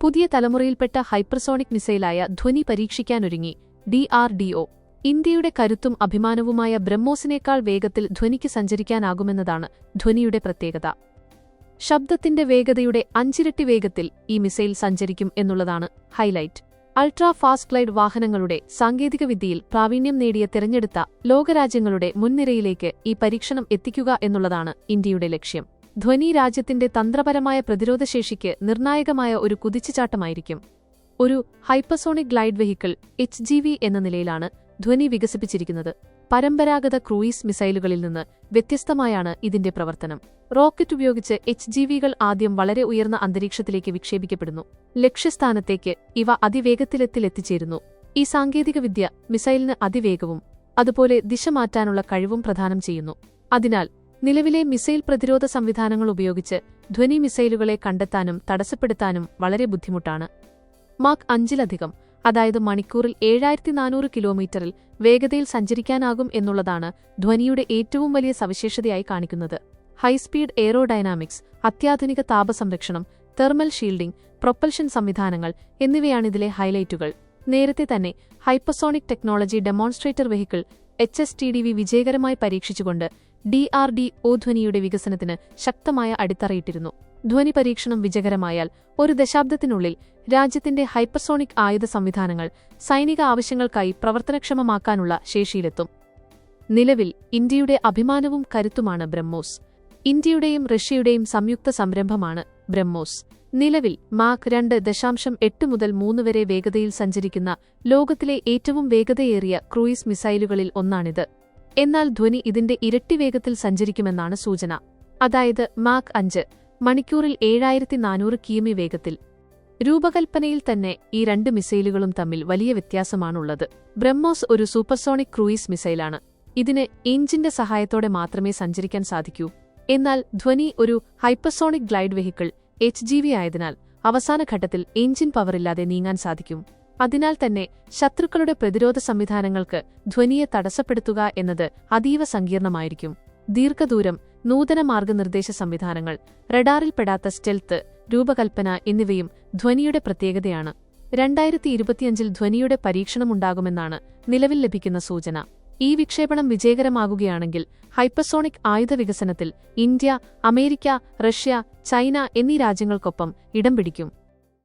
പുതിയ തലമുറയിൽപ്പെട്ട ഹൈപ്പർസോണിക് മിസൈലായ ധ്വനി പരീക്ഷിക്കാനൊരുങ്ങി ഡിആർഡിഒ ഇന്ത്യയുടെ കരുത്തും അഭിമാനവുമായ ബ്രഹ്മോസിനേക്കാൾ വേഗത്തിൽ ധ്വനിക്ക് സഞ്ചരിക്കാനാകുമെന്നതാണ് ധ്വനിയുടെ പ്രത്യേകത. ശബ്ദത്തിന്റെ വേഗതയുടെ അഞ്ചിരട്ടി വേഗത്തിൽ ഈ മിസൈൽ സഞ്ചരിക്കും എന്നുള്ളതാണ് ഹൈലൈറ്റ്. അൾട്രാ ഫാസ്റ്റ് ഗ്ലൈഡ് വാഹനങ്ങളുടെ സാങ്കേതികവിദ്യയിൽ പ്രാവീണ്യം നേടിയ തിരഞ്ഞെടുത്ത ലോകരാജ്യങ്ങളുടെ മുൻനിരയിലേക്ക് ഈ പരീക്ഷണം എത്തിക്കുക എന്നുള്ളതാണ് ഇന്ത്യയുടെ ലക്ഷ്യം. ധ്വനി രാജ്യത്തിന്റെ തന്ത്രപരമായ പ്രതിരോധശേഷിക്ക് നിർണായകമായ ഒരു കുതിച്ചുചാട്ടമായിരിക്കും. ഒരു hypersonic glide vehicle H G V എന്ന നിലയിലാണ് ധ്വനി വികസിപ്പിച്ചിരിക്കുന്നത്. പരമ്പരാഗത ക്രൂയിസ് മിസൈലുകളിൽ നിന്ന് വ്യത്യസ്തമായാണ് ഇതിന്റെ പ്രവർത്തനം. റോക്കറ്റ് ഉപയോഗിച്ച് എച്ച് ജി വികൾ ആദ്യം വളരെ ഉയർന്ന അന്തരീക്ഷത്തിലേക്ക് വിക്ഷേപിക്കപ്പെടുന്നു. ലക്ഷ്യസ്ഥാനത്തേക്ക് ഇവ അതിവേഗത്തിലെത്തിലെത്തിച്ചേരുന്നു ഈ സാങ്കേതികവിദ്യ മിസൈലിന് അതിവേഗവും അതുപോലെ ദിശ മാറ്റാനുള്ള കഴിവും പ്രദാനം ചെയ്യുന്നു. അതിനാൽ നിലവിലെ മിസൈൽ പ്രതിരോധ സംവിധാനങ്ങൾ ഉപയോഗിച്ച് ധ്വനി മിസൈലുകളെ കണ്ടെത്താനും തടസ്സപ്പെടുത്താനും വളരെ ബുദ്ധിമുട്ടാണ്. മാർക്ക് അഞ്ചിലധികം അതായത് മണിക്കൂറിൽ ഏഴായിരത്തി നാനൂറ് കിലോമീറ്ററിൽ വേഗതയിൽ സഞ്ചരിക്കാനാകും എന്നുള്ളതാണ് ധ്വനിയുടെ ഏറ്റവും വലിയ സവിശേഷതയായി കാണിക്കുന്നത്. ഹൈസ്പീഡ് എയറോഡൈനാമിക്സ് അത്യാധുനിക താപസംരക്ഷണം തെർമൽ ഷീൽഡിംഗ് പ്രൊപ്പൽഷൻ സംവിധാനങ്ങൾ എന്നിവയാണിതിലെ ഹൈലൈറ്റുകൾ. നേരത്തെ തന്നെ hypersonic technology demonstrator vehicle H S T D V വിജയകരമായി പരീക്ഷിച്ചുകൊണ്ട് ഡി ആർ ഡി ഒ ധ്വനിയുടെ വികസനത്തിന് ശക്തമായ അടിത്തറയിട്ടിരുന്നു. ധ്വനി പരീക്ഷണം വിജയകരമായാൽ ഒരു ദശാബ്ദത്തിനുള്ളിൽ രാജ്യത്തിന്റെ ഹൈപ്പർസോണിക് ആയുധ സംവിധാനങ്ങൾ സൈനിക ആവശ്യങ്ങൾക്കായി പ്രവർത്തനക്ഷമമാക്കാനുള്ള ശേഷിയിലെത്തും. നിലവിൽ ഇന്ത്യയുടെ അഭിമാനവും കരുത്തുമാണ് ബ്രഹ്മോസ്. ഇന്ത്യയുടെയും റഷ്യയുടെയും സംയുക്ത സംരംഭമാണ് ബ്രഹ്മോസ്. നിലവിൽ മാക് രണ്ട് ദശാംശം എട്ട് മുതൽ മൂന്ന് വരെ വേഗതയിൽ സഞ്ചരിക്കുന്ന ലോകത്തിലെ ഏറ്റവും വേഗതയേറിയ ക്രൂയിസ് മിസൈലുകളിൽ ഒന്നാണിത്. എന്നാൽ ധ്വനി ഇതിന്റെ ഇരട്ടി വേഗത്തിൽ സഞ്ചരിക്കുമെന്നാണ് സൂചന. അതായത് മാക് അഞ്ച് മണിക്കൂറിൽ ഏഴായിരത്തി നാനൂറ് കിമി വേഗത്തിൽ. രൂപകൽപ്പനയിൽ തന്നെ ഈ രണ്ട് മിസൈലുകളും തമ്മിൽ വലിയ വ്യത്യാസമാണുള്ളത്. ബ്രഹ്മോസ് ഒരു സൂപ്പർസോണിക് ക്രൂയിസ് മിസൈലാണ്. ഇതിന് എഞ്ചിന്റെ സഹായത്തോടെ മാത്രമേ സഞ്ചരിക്കാൻ സാധിക്കൂ. എന്നാൽ ധ്വനി ഒരു hypersonic glide vehicle H G V ആയതിനാൽ അവസാന ഘട്ടത്തിൽ എഞ്ചിൻ പവറില്ലാതെ നീങ്ങാൻ സാധിക്കും. അതിനാൽ തന്നെ ശത്രുക്കളുടെ പ്രതിരോധ സംവിധാനങ്ങൾക്ക് ധ്വനിയെ തടസ്സപ്പെടുത്തുക എന്നത് അതീവ സങ്കീർണമായിരിക്കും. ദീർഘദൂരം നൂതന മാർഗനിർദ്ദേശ സംവിധാനങ്ങൾ റഡാറിൽപ്പെടാത്ത സ്റ്റെൽത്ത് രൂപകൽപ്പന എന്നിവയും ധ്വനിയുടെ പ്രത്യേകതയാണ്. രണ്ടായിരത്തി ഇരുപത്തിയഞ്ചിൽ ധ്വനിയുടെ പരീക്ഷണമുണ്ടാകുമെന്നാണ് നിലവിൽ ലഭിക്കുന്ന സൂചന. ഈ വിക്ഷേപണം വിജയകരമാകുകയാണെങ്കിൽ ഹൈപ്പർസോണിക് ആയുധ വികസനത്തിൽ ഇന്ത്യ അമേരിക്ക റഷ്യ ചൈന എന്നീ രാജ്യങ്ങൾക്കൊപ്പം ഇടം പിടിക്കും.